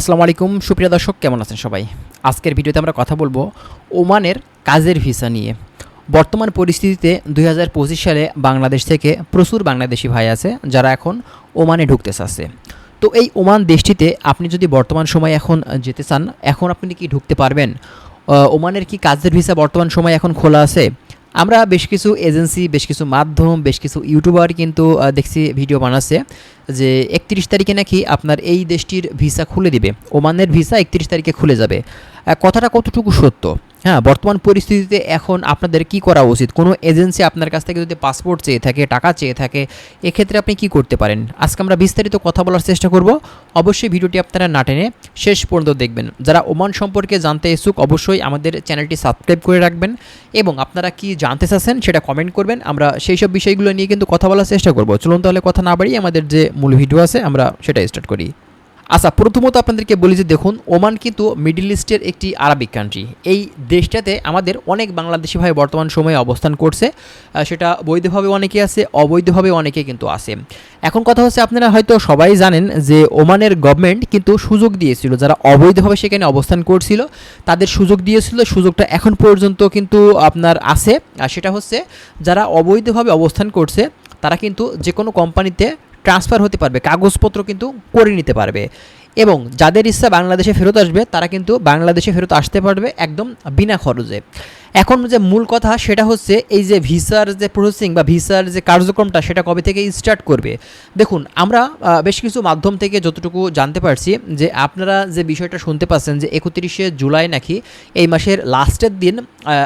আসসালামু আলাইকুম, সুপ্রিয় দর্শক, কেমন আছেন সবাই? আজকের ভিডিওতে আমরা কথা বলব ওমানের কাজের ভিসা নিয়ে। বর্তমান পরিস্থিতিতে দু হাজার পঁচিশ সালে বাংলাদেশ থেকে প্রচুর বাংলাদেশি ভাই আছে যারা এখন ওমানে ঢুকতে চাচ্ছে। তো এই ওমান দেশটিতে আপনি যদি বর্তমান সময় এখন যেতে চান, এখন আপনি কি ঢুকতে পারবেন? ওমানের কি কাজের ভিসা বর্তমান সময় এখন খোলা আছে? আমরা বেশ কিছু এজেন্সি, বেশ কিছু মাধ্যম, বেশ কিছু ইউটিউবার কিন্তু দেখছি ভিডিও বানাচ্ছে যে একত্রিশ তারিখে নাকি আপনার এই দেশটির ভিসা খুলে দিবে। ওমানের ভিসা একত্রিশ তারিখে খুলে যাবে। কথাটা কতটুকু সত্য? হ্যাঁ বর্তমান পরিস্থিতিতে এখন আপনাদের কি করা উচিত? কোনো এজেন্সি আপনার কাছ থেকে যদি পাসপোর্ট চেয়ে থাকে, টাকা চেয়ে থাকে, এক্ষেত্রে আপনি কি করতে পারেন? আজকে আমরা বিস্তারিত কথা বলার চেষ্টা করব। অবশ্যই ভিডিওটি আপনারা না টেনে শেষ পর্যন্ত দেখবেন। যারা ওমান সম্পর্কে জানতে ইচ্ছুক, অবশ্যই আমাদের চ্যানেলটি সাবস্ক্রাইব করে রাখবেন এবং আপনারা কি জানতে চাচ্ছেন সেটা কমেন্ট করবেন। আমরা সেই সব বিষয়গুলো নিয়ে কিন্তু কথা বলার চেষ্টা করব। চলুন তাহলে কথা না বাড়িয়ে আমাদের যে মূল ভিডিও আছে, আমরা সেটা স্টার্ট করি। আচ্ছা প্রথমত আপনাদেরকে বলি যে দেখুন, ওমান কিন্তু মিডিল ইস্টের একটি আরবিক কান্ট্রি এই দেশটাতে আমাদের অনেক বাংলাদেশি ভাই বর্তমান সময়ে অবস্থান করছে। সেটা বৈধভাবে অনেকে আছে, অবৈধভাবে অনেকে কিন্তু আছে। এখন কথা হচ্ছে, আপনারা হয়তো সবাই জানেন যে ওমানের গভর্নমেন্ট কিন্তু সুযোগ দিয়েছিল, যারা অবৈধভাবে সেখানে অবস্থান করছিল, তাদের সুযোগ দিয়েছিল, সুযোগটা এখন পর্যন্ত কিন্তু আপনার আছে। আর সেটা হচ্ছে, যারা অবৈধভাবে অবস্থান করছে, তারা কিন্তু যে কোনো কোম্পানিতে ট্রান্সফার হতে পারবে কাগজপত্র কিন্তু করে নিতে পারবে। এবং যাদের ইচ্ছা বাংলাদেশে ফেরত আসবে, তারা কিন্তু বাংলাদেশে ফেরত আসতে পারবে একদম বিনা খরচে। এখন যে মূল কথা সেটা হচ্ছে এই যে ভিসার যে প্রসেসিং বা ভিসার যে কার্যক্রমটা সেটা কবে থেকে স্টার্ট করবে? দেখুন, আমরা বেশ কিছু মাধ্যম থেকে যতটুকু জানতে পারছি যে আপনারা যে বিষয়টা শুনতে পাচ্ছেন যে একত্রিশে জুলাই নাকি এই মাসের লাস্টের দিন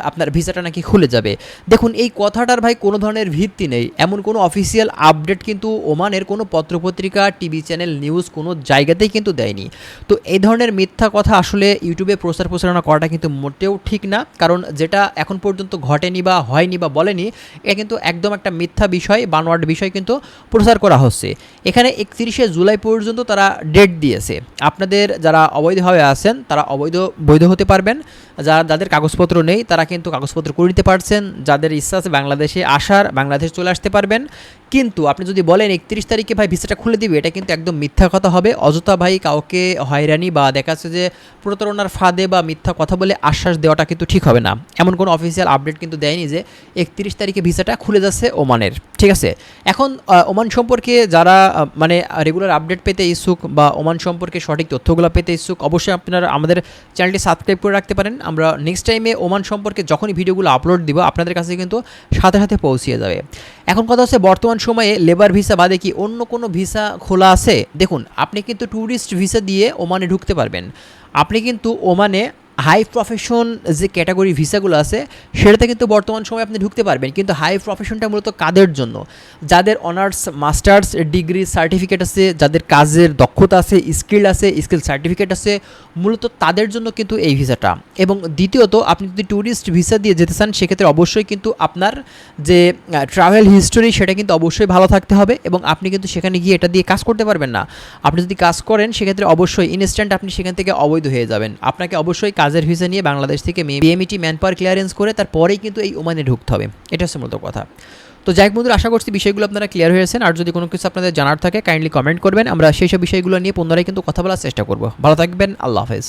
আপনার ভিসাটা নাকি খুলে যাবে। দেখুন, এই কথাটার ভাই কোনো ধরনের ভিত্তি নেই। এমন কোনো অফিসিয়াল আপডেট কিন্তু ওমানের কোনো পত্রপত্রিকা, টিভি চ্যানেল নিউজ কোনো জায়গাতেই কিন্তু দেয়নি। তো এই ধরনের মিথ্যা কথা আসলে ইউটিউবে প্রচার প্রচারণা করাটা কিন্তু মোটেও ঠিক না। কারণ যেটা এখন পর্যন্ত ঘটেনি বা হয়নি বা বলেনি, এটা কিন্তু একদম একটা মিথ্যা বিষয় বানোয়ার্ড বিষয় কিন্তু প্রচার করা হচ্ছে। এখানে একত্রিশে জুলাই পর্যন্ত তারা ডেট দিয়েছে। আপনাদের যারা অবৈধভাবে আছেন, তারা অবৈধ, বৈধ হতে পারবেন। যারা, যাদের কাগজপত্র নেই, তারা কিন্তু কাগজপত্র করে নিতে পারছেন। যাদের ইচ্ছা আছে বাংলাদেশে আসার, বাংলাদেশ চলে আসতে পারবেন। কিন্তু আপনি যদি বলেন একত্রিশ তারিখে ভাই ভিসাটা খুলে দিবে, এটা কিন্তু একদম মিথ্যা কথা হবে। অযথা ভাই কাউকে হয়রানি বা দেখা যাচ্ছে যে প্রতারণার ফাঁদে বা মিথ্যা কথা বলে আশ্বাস দেওয়াটা কিন্তু ঠিক হবে না। এমন কোনো অফিসিয়াল আপডেট কিন্তু দেয়নি যে একত্রিশ তারিখে ভিসাটা খুলে যাচ্ছে ওমানের। ঠিক আছে? এখন ওমান সম্পর্কে যারা মানে রেগুলার আপডেট পেতে ইচ্ছুক বা ওমান সম্পর্কে সঠিক তথ্যগুলো পেতে ইচ্ছুক, অবশ্যই আপনারা আমাদের চ্যানেলটি সাবস্ক্রাইব করে রাখতে পারেন। আমরা নেক্সট টাইমে ওমান সম্পর্কে যখনই ভিডিওগুলো আপলোড দিব, আপনাদের কাছে কিন্তু সাথে সাথে পৌঁছিয়ে যাবে। এখন কথা হচ্ছে বর্তমান সময়ে লেবার ভিসা বাদে কি অন্য কোনো ভিসা খোলা আছে? দেখুন, আপনি কিন্তু ট্যুরিস্ট ভিসা দিয়ে ওমানে ঢুকতে পারবেন। আপনি কিন্তু ওমানে হাই প্রফেশন যে ক্যাটাগরি ভিসাগুলো আছে, সেটাতে কিন্তু বর্তমান সময়ে আপনি ঢুকতে পারবেন। কিন্তু হাই প্রফেশনটা মূলত কাদের জন্য? যাদের অনার্স মাস্টার্স ডিগ্রি সার্টিফিকেট আছে, যাদের কাজের দক্ষতা আছে স্কিল আছে স্কিল সার্টিফিকেট আছে, মূলত তাদের জন্য কিন্তু এই ভিসাটা এবং দ্বিতীয়ত, আপনি যদি ট্যুরিস্ট ভিসা দিয়ে যেতে চান, সেক্ষেত্রে অবশ্যই কিন্তু আপনার যে ট্রাভেল হিস্টোরি সেটা কিন্তু অবশ্যই ভালো থাকতে হবে এবং আপনি কিন্তু সেখানে গিয়ে এটা দিয়ে কাজ করতে পারবেন না। আপনি যদি কাজ করেন, সেক্ষেত্রে অবশ্যই ইনস্ট্যান্ট আপনি সেখান থেকে অবৈধ হয়ে যাবেন। আপনাকে অবশ্যই কাজের ভিসা নিয়ে বাংলাদেশ থেকে বিএমইটি ম্যান পাওয়ার ক্লিয়ারেন্স করে তারপরেই কিন্তু এই ওমানে ঢুকতে হবে। এটা হচ্ছে মূলত কথা। তো যাই বন্ধুরা, আশা করছি বিষয়গুলো আপনারা ক্লিয়ার হয়েছেন আর যদি কোনো কিছু আপনাদের জানার থাকে কাইন্ডলি কমেন্ট করবেন। আমরা সেই সব বিষয়গুলো নিয়ে পুনরায় কিন্তু কথা বলার চেষ্টা করব। ভালো থাকবেন, আল্লাহ হাফেজ।